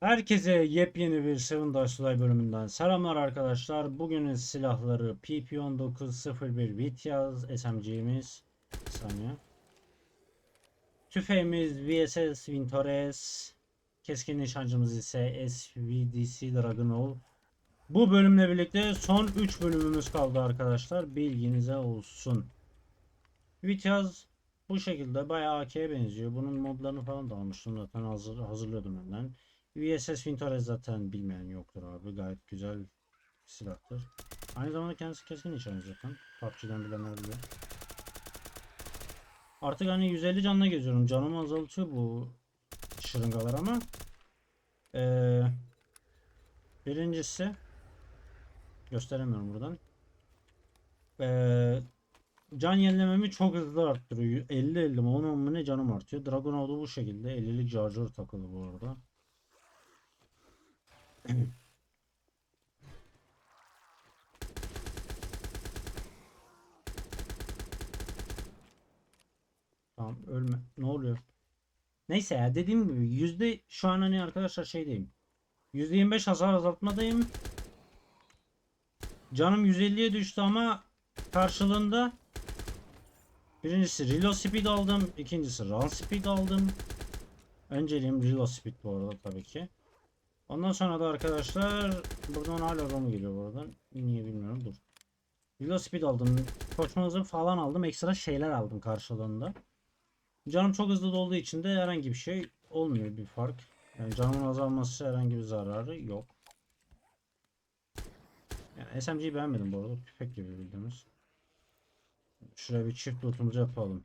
Herkese yepyeni bir Seven Dash Live bölümünden selamlar arkadaşlar. Bugünün silahları PP1901 Vityaz SMG'miz. Saniye. Tüfeğimiz VSS Vintores. Keskin nişancımız ise SVDC Dragunov. Bu bölümle birlikte son 3 bölümümüz kaldı arkadaşlar. Bilginize olsun. Vityaz bu şekilde bayağı AK'ye benziyor. Bunun modlarını falan da almıştım zaten hazır, hazırlıyordum önden. VSS Vintores zaten bilmeyen yoktur abi. Gayet güzel silahtır. Aynı zamanda kendisi keskin nişancı zaten. PUBG'den bilenler biliyor. Artık hani 150 canla geziyorum. Canımı azaltıyor bu şırıngalar ama ee, birincisi gösteremiyorum buradan. Ee, can yenilememi çok hızlı arttırıyor. 50-50 mi 10 mu ne canım artıyor. Dragonov'da bu şekilde 50'lik charger takılı bu arada. Tamam ölme. Ne oluyor? Neyse ya dediğim gibi yüzde şu an hani arkadaşlar şeydeyim. Yüzde 25 hasar azaltmadayım. Canım 150'ye düştü ama karşılığında birincisi reload speed aldım. ikincisi run speed aldım. Önceliğim reload speed bu arada tabii ki. Ondan sonra da arkadaşlar buradan hala ROM geliyor buradan. Niye bilmiyorum dur. Reload speed aldım. Koşma hızı falan aldım. Ekstra şeyler aldım karşılığında. Canım çok hızlı dolduğu için de herhangi bir şey olmuyor bir fark. Yani canımın azalması herhangi bir zararı yok. Yani SMG'yi beğenmedim bu arada. Tüfek gibi bildiğimiz. Şuraya bir çift lootumuzu yapalım.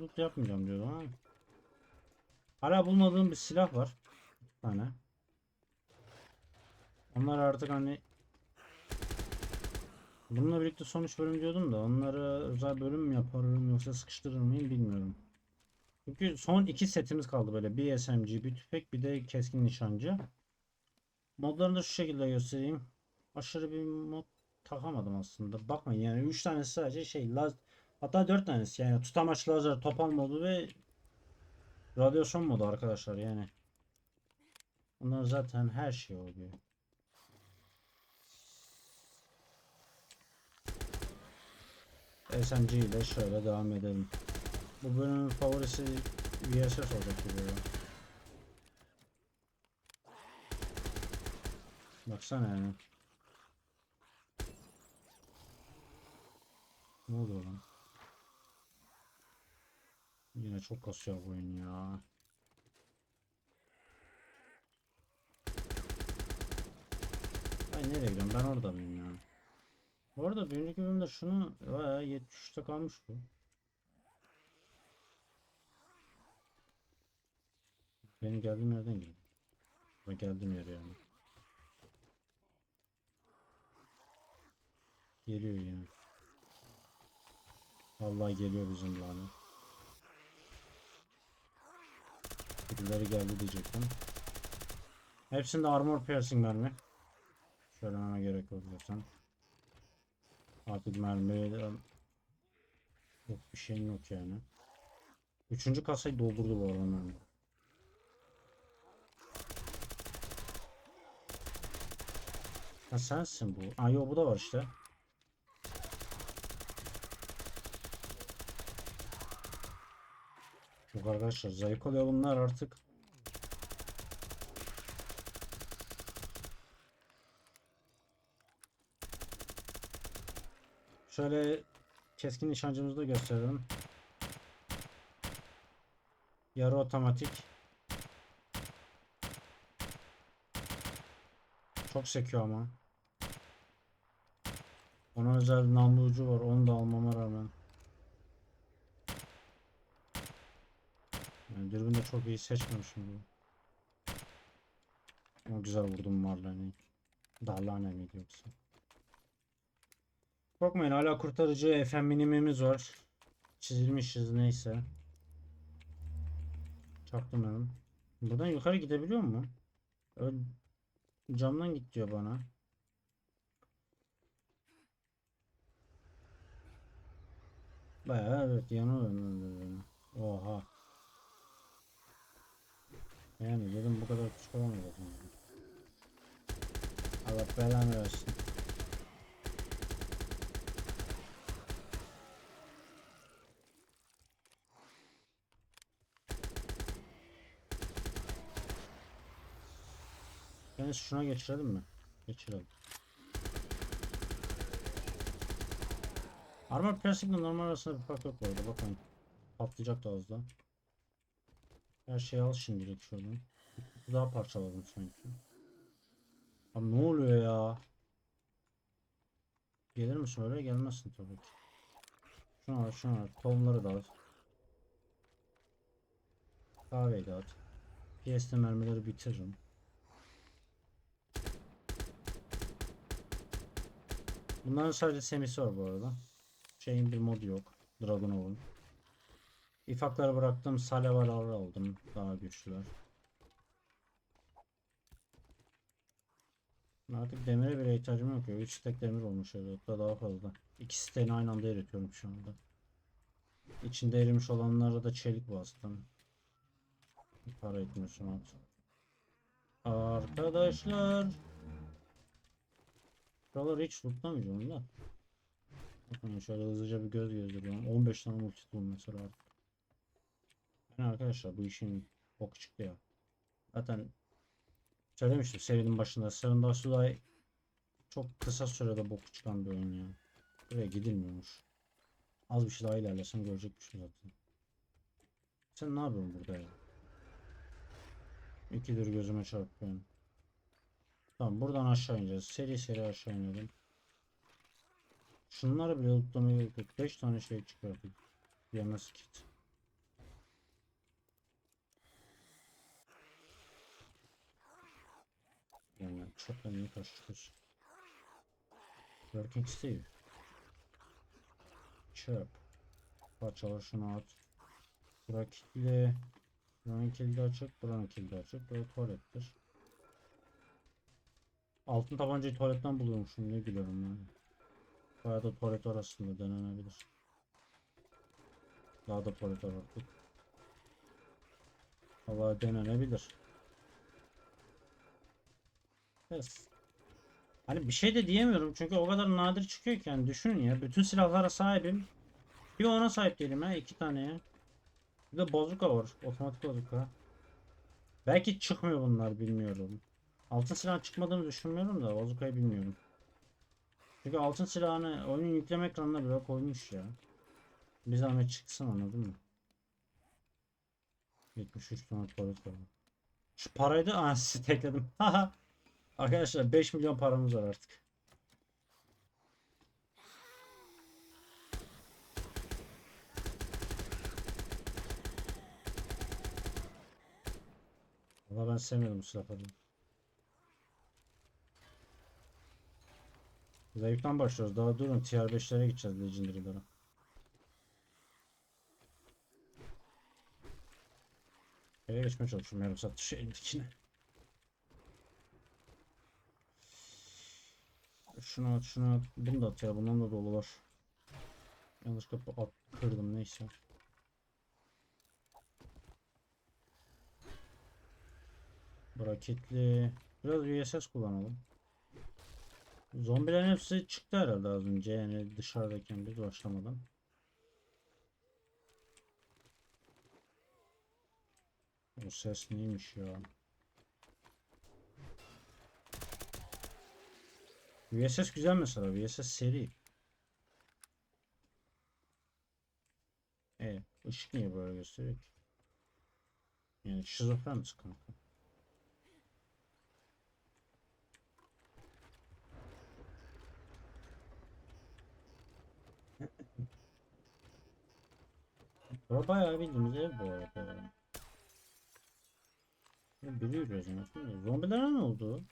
Loot yapmayacağım diyordum ama. Hala bulmadığım bir silah var. Bir tane. Onlar artık hani Bununla birlikte son 3 bölüm diyordum da onları özel bölüm mü yaparım yoksa sıkıştırır mıyım bilmiyorum. Çünkü son iki setimiz kaldı böyle. Bir SMG, bir tüfek, bir de keskin nişancı. Modlarını da şu şekilde göstereyim. Aşırı bir mod takamadım aslında. Bakmayın yani 3 tanesi sadece şey laz hatta 4 tanesi yani tutamaç lazer, topal modu ve radyasyon modu arkadaşlar yani. Bunlar zaten her şey oluyor. SMG ile şöyle devam edelim. Bu bölümün favorisi VSS olacak gibi ya. Baksana yani. Ne oluyor lan? Yine çok kasıyor bu oyun ya. Ay nereye gidiyorum? Ben orada mıyım ya? Bu arada bir önceki bölümde şunu bayağı 73'te kalmış bu. Benim geldiğim yerden geliyor. Ben geldiğim yer yani. Geliyor yine. Vallahi geliyor bizim lanet. Birileri geldi diyecektim. Hepsinde armor piercing mermi. Söylememe gerek yok zaten. Artık mermiye yok bir şeyin yok yani. Üçüncü kasayı doldurdu bu arada mermi. Ha sensin bu. Aa yok bu da var işte. Yok arkadaşlar zayıf oluyor bunlar artık. Şöyle keskin nişancımızı da gösterelim. Yarı otomatik. Çok sekiyor ama. Ona özel namlu var. Onu da almama rağmen. Yani dürbün de çok iyi seçmemişim bu. Ama güzel vurdum Marlane'yi. Darlane miydi yoksa? Korkmayın hala kurtarıcı FM minimimiz var. Çizilmişiz neyse. Çaktım hemen. Buradan yukarı gidebiliyor mu? Öyle camdan git diyor bana. Bayağı evet yanıyor. Oha. Yani dedim bu kadar küçük olamaz. zaten. Allah belanı versin. Yani şuna geçirelim mi? Geçirelim. Armor plastikle normal arasında bir fark yok bu arada bakın. Patlayacak da az. Her şeyi al şimdilik şuradan. Daha parçaladım sanki. Abi ne oluyor ya? Gelir misin öyle? Gelmezsin tabii ki. Şunu al, şunu al. Tohumları da al. Kahveyi de at. PS'de mermileri bitiririm. Bunların sadece semisi var bu arada. Şeyin bir modu yok. Dragunov'un. İfakları bıraktım. Salevaları aldım. Daha güçlüler. Artık demire bile ihtiyacım yok ya. 3 stack demir olmuş. Hatta daha fazla. 2 stack'ini aynı anda eritiyorum şu anda. İçinde erimiş olanlara da çelik bastım. Para etmiyorsun artık. Arkadaşlar. Buraları hiç tutlamayacağım da. Bakın şöyle hızlıca bir göz gezdiriyorum. 15 tane multi mesela artık. Yani arkadaşlar bu işin bok çıktı ya. Zaten söylemiştim serinin başında. Seven Die çok kısa sürede boku çıkan bir oyun ya. Buraya gidilmiyormuş. Az bir şey daha ilerlesem görecekmişim zaten. Sen ne yapıyorsun burada ya? İkidir gözüme çarpıyorsun. Tamam buradan aşağı ineceğiz. Seri seri aşağı inelim. Şunları bile lootlamaya gerek yok. 5 tane şey çıkardık. Yalnız kit. Yani çöpten niye karıştırıyorsun? Working Steve. Çöp. Parçalar şunu at. Bura kilitli. Buranın kilidi açık. Buranın kilidi açık. Burası tuvalettir. Altın tabancayı tuvaletten buluyormuşum. Ne gülüyorum yani. Bayağı da tuvalet arasında denenebilir. Daha da tuvalet var artık. Valla denenebilir. Hani bir şey de diyemiyorum çünkü o kadar nadir çıkıyor ki yani düşünün ya bütün silahlara sahibim. Bir ona sahip değilim ha iki taneye. Bir de bazuka var otomatik bazuka. Belki çıkmıyor bunlar bilmiyorum. Altın silah çıkmadığını düşünmüyorum da bazukayı bilmiyorum. Çünkü altın silahını oyunun yükleme ekranına bile koymuş ya. Bir zahmet çıksın anladın mı? 73 tane var. Şu parayı da aa, stekledim. Haha. Arkadaşlar 5 milyon paramız var artık. Valla ben sevmiyorum silahları. Zayıftan başlıyoruz. Daha durun tier 5'lere gideceğiz Legendary'lara. Eve geçmeye çalışıyorum yarım saat şeyin içine. Şunu at şunu at. Bunu da at ya bundan da dolu var. Yanlış kapı at kırdım neyse. Braketli. Biraz VSS kullanalım. Zombilerin hepsi çıktı herhalde az önce yani dışarıdayken biz başlamadan. O ses neymiş ya? VSS güzel mesela. VSS seri. E, ışık niye böyle gösteriyor ki? Yani şizofren misin kanka? Bura bayağı bildiğimiz ev bu arada. Ya Biri yürüyor zaten. Zombilere ne oldu?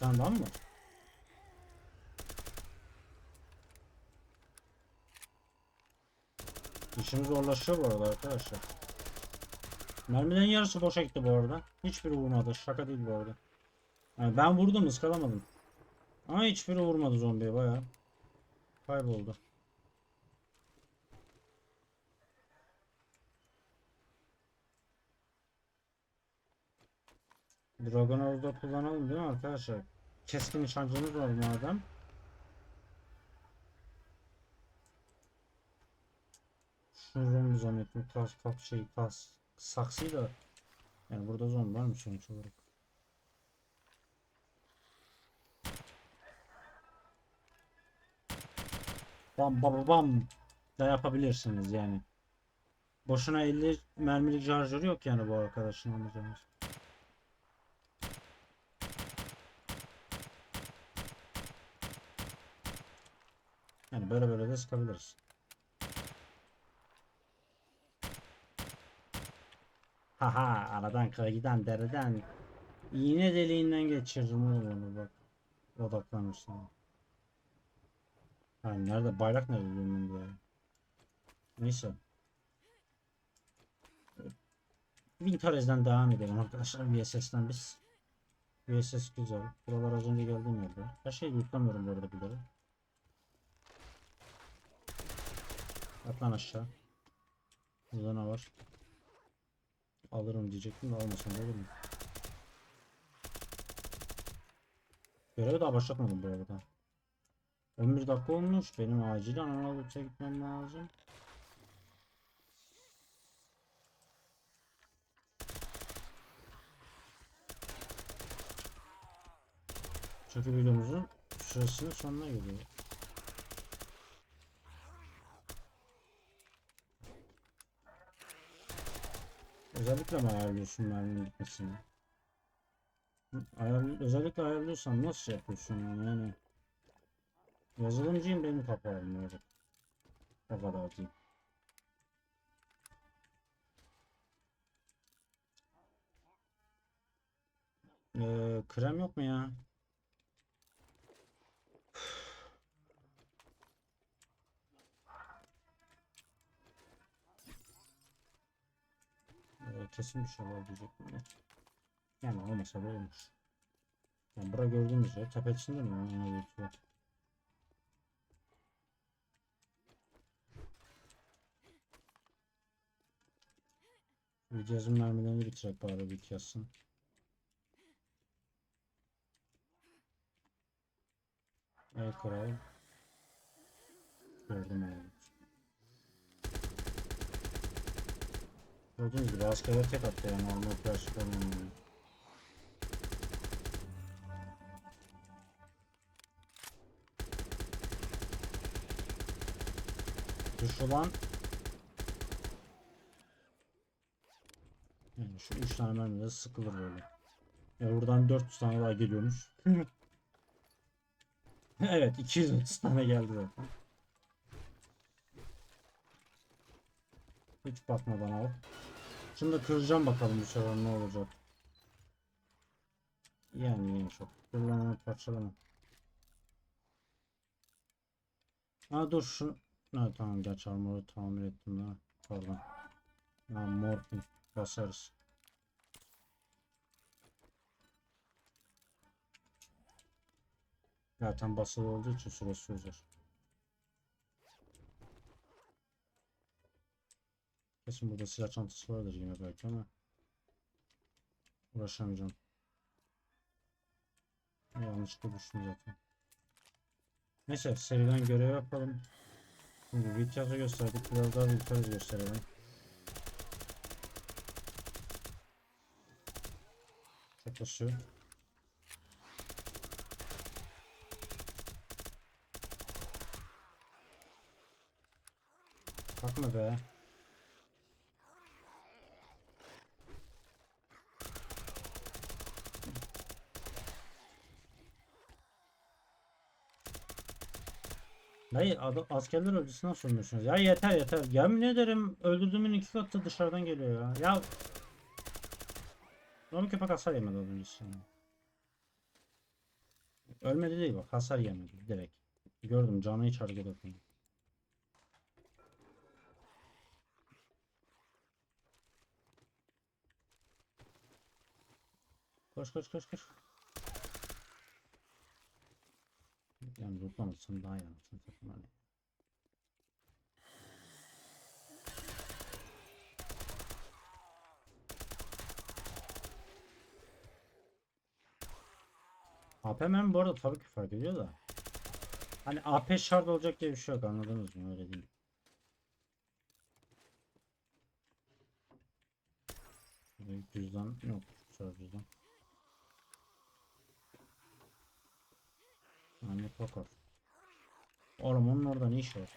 Tane daha mı? İşimiz zorlaşıyor bu arada arkadaşlar. Mermilerin yarısı boşa gitti bu arada. Hiçbiri vurmadı. Şaka değil bu arada. Yani ben vurdum ıskalamadım. Ama hiçbiri vurmadı zombiye bayağı. Kayboldu. Dragonov'da kullanalım değil mi arkadaşlar? Keskin nişancımız var madem. Şunu zannettim. Kas, kas, şey, kas. Saksıyı da. Yani burada zombi var mı sonuç olarak? Bam bam bam da yapabilirsiniz yani. Boşuna 50 mermilik şarjörü yok yani bu arkadaşın anlayacağınız. Yani böyle böyle de sıkabiliriz. Haha aradan kıyıdan dereden iğne deliğinden geçiririm oğlum onu bak. Odaklanırsın. Ha nerede bayrak nerede diyorum ben de ya. Neyse. Winteres'den devam edelim arkadaşlar VSS'den biz. VSS güzel. Buralar az önce geldiğim yerde. Her şeyi yutlamıyorum bu arada bilirim. At lan aşağı. Burada ne var? Alırım diyecektim de almasam da olur mu? Görevi daha başlatmadım bu arada. 11 dakika olmuş. Benim acilen Anadolu'ya gitmem lazım. Çünkü videomuzun süresinin sonuna geliyor. Özellikle mi ayarlıyorsun merminin bitmesini? Hı, Ayar, özellikle ayarlıyorsan nasıl yapıyorsun yani? Yazılımcıyım benim kapağım öyle. O kadar değil. Ee, krem yok mu ya? Ee, kesin bir şey var diyecektim de. Yani olmasa da olmuş. Yani bura gördüğünüz üzere tepesinde mi? Yani geçiyor. Bir cihazın mermilerini bitirek bari bir yazsın. Ey kral. Gördüm abi. Gördüğünüz gibi askerler tek attı yani alma karşı olmuyor. Düş ulan. Yani şu 3 tane mermiyle sıkılır böyle. Ya buradan 400 tane daha geliyormuş. evet 230 tane geldi zaten. Hiç bakmadan al. Şimdi kıracağım bakalım bu ne olacak. Yani yine çok. Kırılama parçalama. Ha dur şunu. Ha tamam gerçi armoru tamir ettim ha. Pardon. Ha morfin basarız. Zaten basılı olduğu için süresi uzar. Kesin burada silah çantası vardır yine belki ama uğraşamayacağım. Yanlışlıkla düştüm zaten. Neyse seriden görev yapalım. Şimdi Vityaz'ı gösterdik. Biraz daha Vityaz'ı gösterelim. Çok basıyor. Kalkma be. Hayır adam, askerler öldüsünden sormuyorsunuz. Ya yeter yeter. Yemin ederim öldürdüğümün iki katı dışarıdan geliyor ya. Ya Normal köpek hasar yemedi az öncesi. Ölmedi değil bak hasar yemedi direkt. Gördüm canı hiç hareket etmiyor. Koş koş koş koş. Yani lootlamasın daha iyi anasını satayım hani. AP bu arada tabii ki fark ediyor da. Hani AP şart olacak diye bir şey yok anladınız mı öyle değil. Cüzdan yok. Cüzdan. Yani pakor. Oğlum onun orada ne işi var?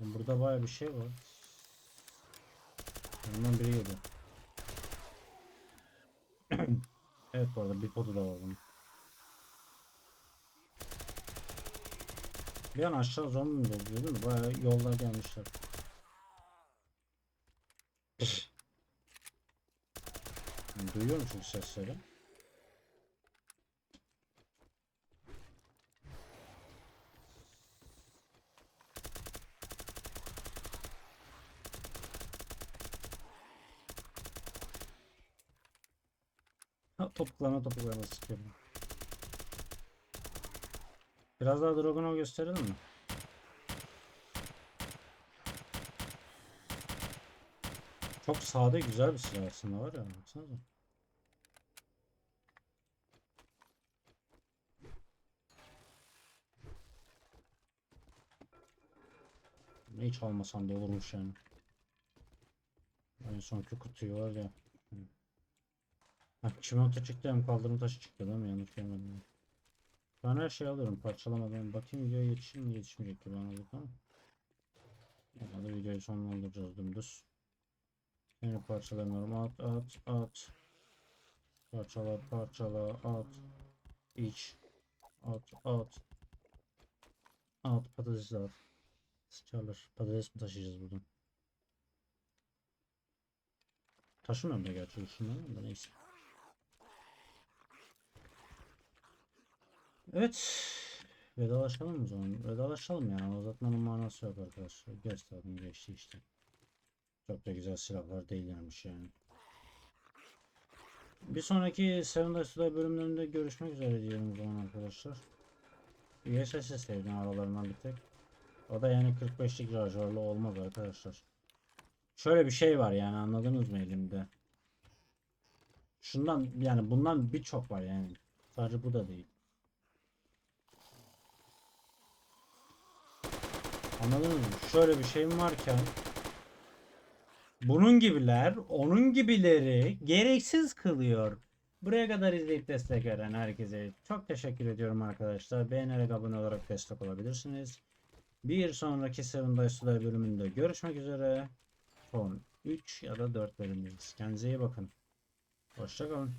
Burada baya bir şey var. Ondan biri yedi. evet bu arada bir podu da var bunun. Bir an aşağı zombi mi dolduruyor değil mi? Baya yollar gelmişler. Duyuyorum çünkü sesleri. Ha, Topuklarına topuklarına sıkıyorum. Biraz daha Dragunov gösterelim mi? Çok sade güzel bir silah aslında var ya. Baksanıza. Hiç almasam da olurmuş yani. En sonki kutuyu var ya. Ha, çimento çıktı hem kaldırım taşı çıktı değil mi? Yanlış görmedim. Ben her şeyi alıyorum parçalamadan. Bakayım videoya yetişir mi yetişmeyecek gibi anladık ama. Videoyu sonlandıracağız dümdüz. Yeni parçalamıyorum. At at at. Parçala parçala at. İç. At at. At patates at. Sıçarlar. Patates mi taşıyacağız buradan? Taşımıyorum da gerçi şundan da neyse. Evet. Vedalaşalım mı zaman? Vedalaşalım yani. Uzatmanın manası yok arkadaşlar. Zaten geçti işte. Çok da güzel silahlar değillermiş yani. Bir sonraki Seven Days bölümlerinde görüşmek üzere diyelim o zaman arkadaşlar. USS'i sevdim aralarından bir tek. O da yani 45'lik rajörlü olmaz arkadaşlar. Şöyle bir şey var yani anladınız mı elimde? Şundan yani bundan birçok var yani. Sadece bu da değil. Anladınız mı? Şöyle bir şeyim varken bunun gibiler onun gibileri gereksiz kılıyor. Buraya kadar izleyip destek veren herkese çok teşekkür ediyorum arkadaşlar. Beğenerek abone olarak destek olabilirsiniz. Bir sonraki Seven Die bölümünde görüşmek üzere. Son 3 ya da 4 bölümdeyiz. Kendinize iyi bakın. Hoşçakalın.